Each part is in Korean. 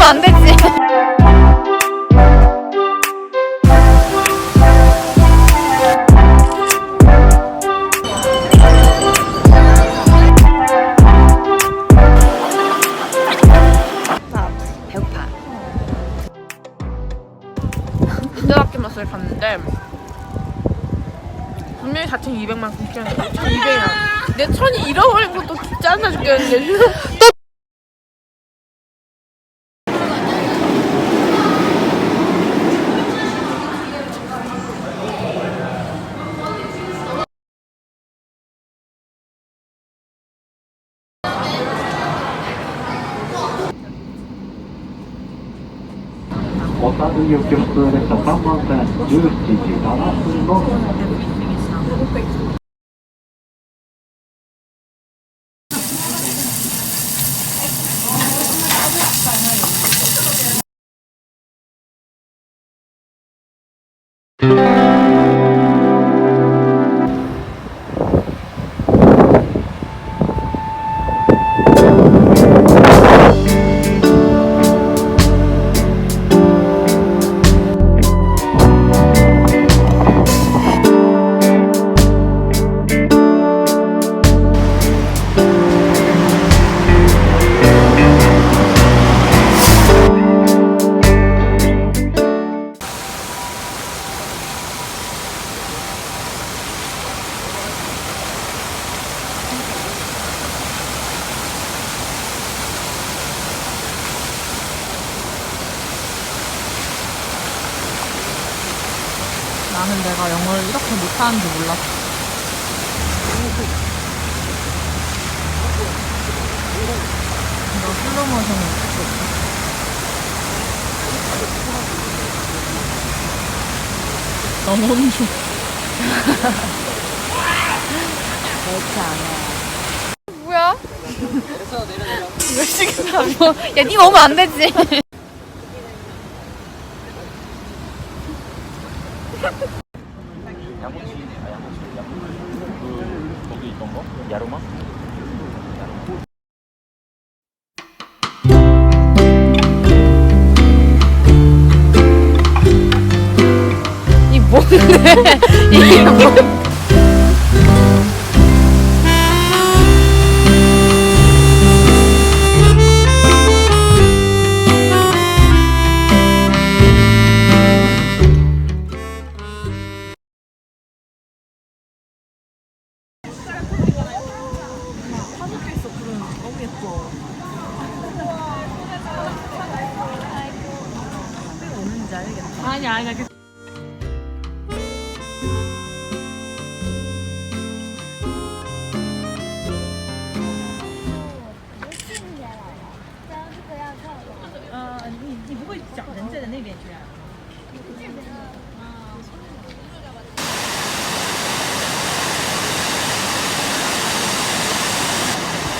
오면 안 되지. 나 배고파. 부드럽게 맛을 봤는데 분명히 4,200만 원 1,200원. 내 천이 잃어버린 것도 짜증나 죽겠는데. 小樽行きを通れた3番線17時7分のう。 내가 영어를 이렇게 못하는 줄 몰랐어. 이거 슬로우 모션을 어떻게 했어? 너무 혼주. 뭐야? 몇 시간 뭐? 야, 니가 오면 안 되지. 아니.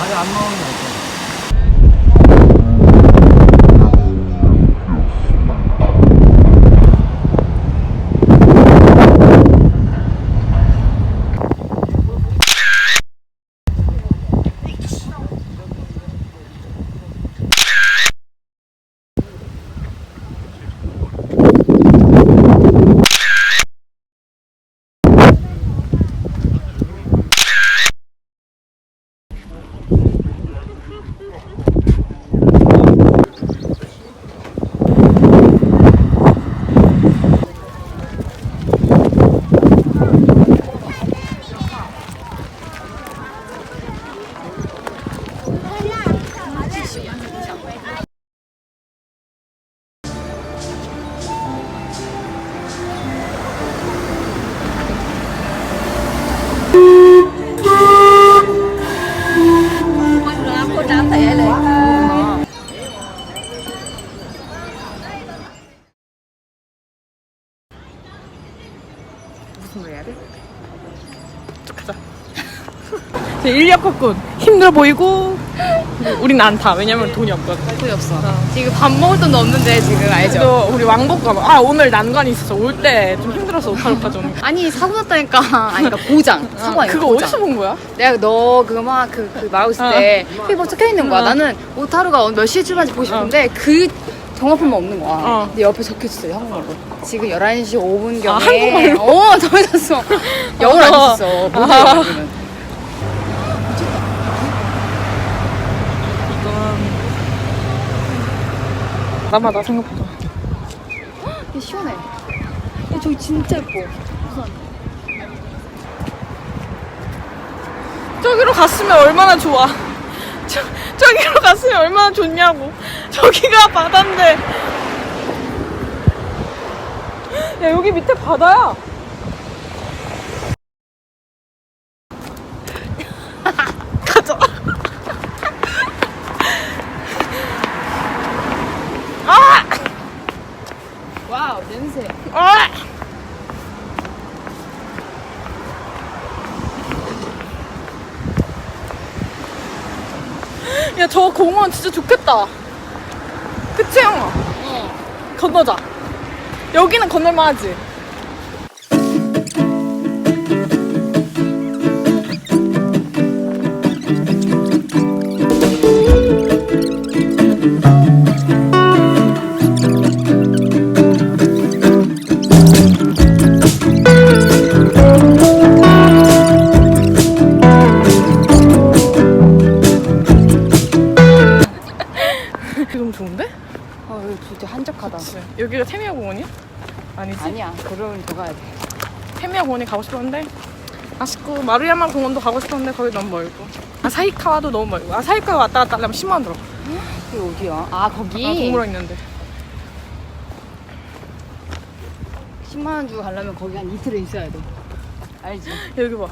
아니 안 나오는 무슨 말 해야 돼? 가자. 제 인력학군 힘들어 보이고 우린 안타 왜냐면 돈이 없거든. 아, 돈이 없어. 어. 지금 밥 먹을 돈도 없는데 지금 알죠? 그래서 우리 왕복가 아 오늘 난관이 있어서 올 때 좀 힘들어서 오카 오카 좀. 아니 사고 났다니까. 아니 그러니까 고장. 사고 아니야. 그거 고장. 어디서 본 거야? 내가 너 그막그 그, 그 마우스 때 어. 페이퍼 적혀 있는 거야. 어. 나는 오타루가 몇 시에 출발한지 보고 싶은데 그 정확한만 없는 거야. 어. 근데 옆에 적혀 있어요 한국말로. 지금 11시 5분 경에. 아, 한국말로? 어, 적혀졌어. 영어를 안 어. 썼어. 아. 모르겠어. 나마다 생각보다 이게 시원해. 야, 저기 진짜 예뻐. 저기로 갔으면 얼마나 좋아 저, 저기로 갔으면 얼마나 좋냐고 저기가 바다인데 야 여기 밑에 바다야 가자 아! 와우, 냄새. 아! 야, 저 공원 진짜 좋겠다. 형아? 어. 건너자. 여기는 건널만 하지. 가고 싶었는데 아쉽고 마루야마 공원도 가고 싶었는데 거기 너무 멀고 아사히카와도 너무 멀고 아사히카와 왔다 갔다 하려면 10만 원 들어 이게 어디야? 아, 거기? 아, 동물원 있는데 10만 원 주고 가려면 거기 한 이틀은 있어야 돼. 알지? 여기 봐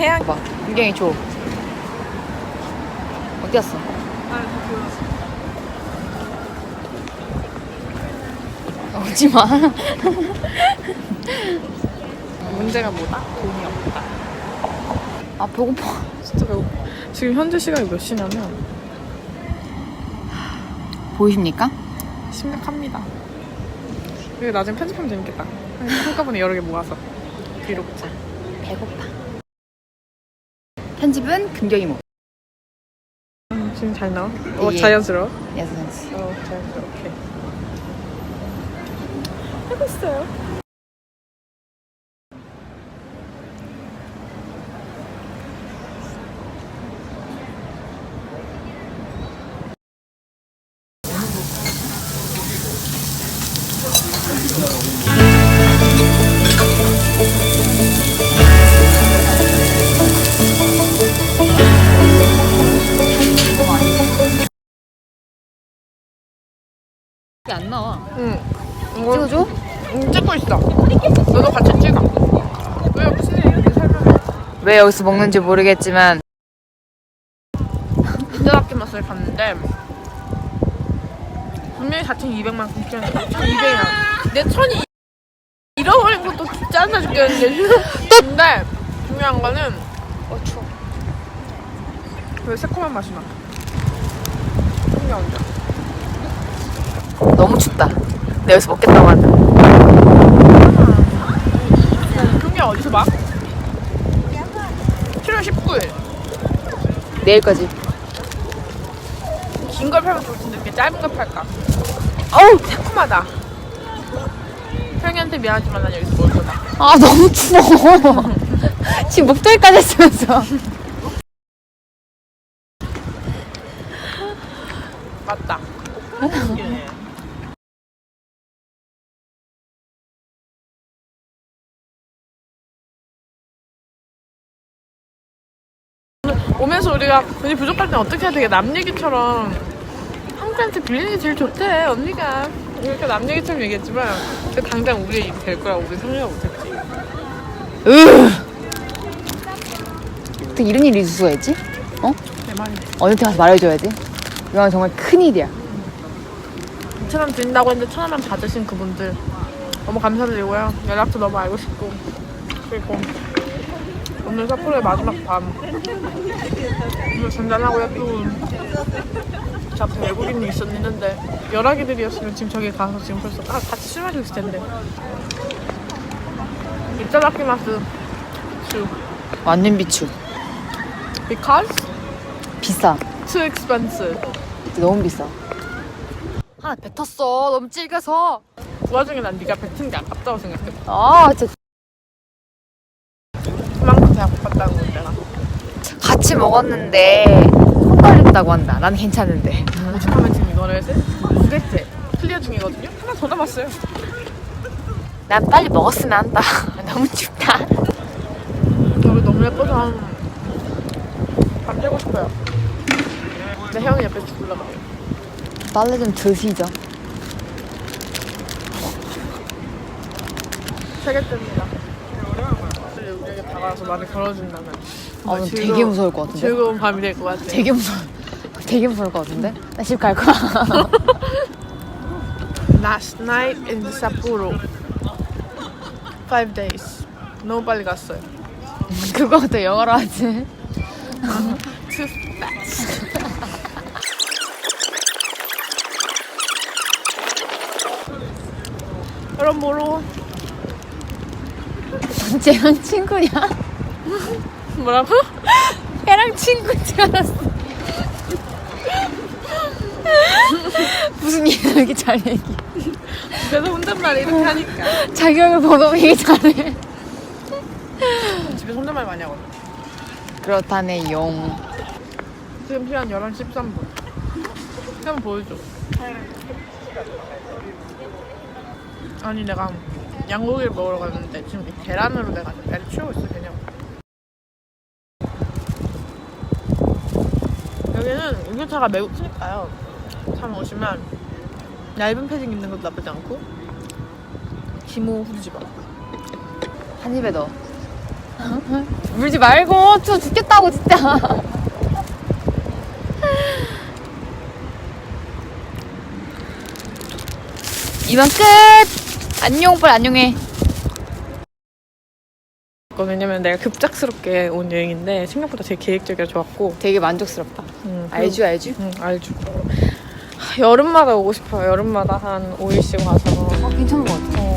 해양 봐. 굉장히 줘. 어디 갔어? 오지 마. 문제가 뭐다? 돈이 없다 아, 배고파. 진짜 배고파 지금 현재 시간이 몇 시냐면 보이십니까? 심각합니다. 이거 나중에 편집하면 재밌겠다. 한꺼번에 여러 개 모아서 브이로그 자. 배고파. 편집은 금경이 뭐? 음, 지금 잘 나와? 어 예. 자연스러워. 예스. 어 자연스러워. 오케이. 하고 있어요. 안 나와. 응. 이거 찍어줘? 응, 찍고 있어. 너도 같이 찍어. 왜 무슨 일이야? 설명해. 왜 여기서 먹는지 모르겠지만 부드럽게 맛을 봤는데 분명히 4,200만 공짜는 1,200이야. 내 천이 잃어버린 것도 짜증나 죽겠는데 근데 중요한 거는 어 추워. 왜 새콤한 맛이 나. 신기한데. 너무 춥다. 내가 여기서 먹겠다고. 그런 게 어디서 봐? 7월 19일. 내일까지. 긴 걸 팔면 좋을 텐데 이렇게 짧은 걸 팔까? 어우 새콤하다. 형이한테 미안하지만 난 여기서 먹을 거다. 아 너무 추워. 지금 목도리까지 했으면서. 맞다. 오면서 우리가 돈이 부족할 땐 어떻게 해야 되게 남 얘기처럼 한국한테 빌리는 게 제일 좋대 언니가 이렇게 남 얘기처럼 얘기했지만 근데 당장 우리의 일이 될 거라고 우리 생각 못했지 으. 어떻게 이런 일이 있을 수가 있지? 어? 내 말이 어디한테 가서 말해줘야지. 이건 정말 큰 일이야. 천원 드린다고 했는데 천 원만 받으신 그분들 너무 감사드리고요 연락처 너무 알고 싶고 그리고 오늘 삿포로의 마지막 밤 오늘 잔잔하고요 또저 앞에 외국인이 있었는데 연락이들이었으면 지금 저기 가서 지금 벌써 다 같이 술 마시고 있을 텐데 이따다키마스 주 완전 비추. because 비싸. too expensive 너무 비싸. 하나 뱉었어. 너무 질겨서. 그 와중에 난 네가 뱉은 게 아깝다고 생각해 아, 진짜 그만큼 배 아팠다는 건 내가 같이 먹었는데 손 걸렸다고 한다. 난 괜찮은데. 오죽하면 지금 이거를 세- 두 개째 클리어 중이거든요. 하나 더 남았어요. 난 빨리 먹었으면 한다. 너무 춥다. 여기 너무 예뻐서 한 밤새고 싶어요. 근데 형이 옆에 해요. 빨래 좀 드시죠. 세 개째입니다. 우리에게 다가와서 많이 걸어준다면 아, 정말 되게 즐거운- 무서울 것 같은데. 즐거운 밤이 될 것 같아요. 되게 무서워. 되게 무서울 것 같은데? 나 집 갈 거야. Last night in Sapporo. Five days. 너무 빨리 갔어요. 그거부터 영어로 하지. Too fast. 여러모로 쟤랑 친구냐? 뭐라고? 걔랑 친구인 줄 알았어. 무슨 얘기 이렇게 잘 얘기. 그래서 혼잣말 이렇게 하니까 자격을 번호 얘기 잘해. 집에서 혼잣말 많이 하거든. 그렇다네, 용. 지금 시간 11시 13분. 한번 보여줘. 아니 내가 양고기를 먹으러 갔는데 지금 이 계란으로 내가 배를 치우고 있어 그냥. 여기는 우유차가 매우 크니까요. 참 오시면 얇은 패딩 입는 것도 나쁘지 않고 기모 후드지 마. 한 입에 넣어. 물지 말고, 추워 죽겠다고, 진짜. 이만 끝! 안녕, 빨리 안녕해. 왜냐면 내가 급작스럽게 온 여행인데 생각보다 되게 계획적이라 좋았고 되게 만족스럽다. 음, 알죠, 알죠? 응, 알죠. 하, 여름마다 오고 싶어요. 여름마다 한 5일씩 와서 어, 괜찮은 것 같아. 어,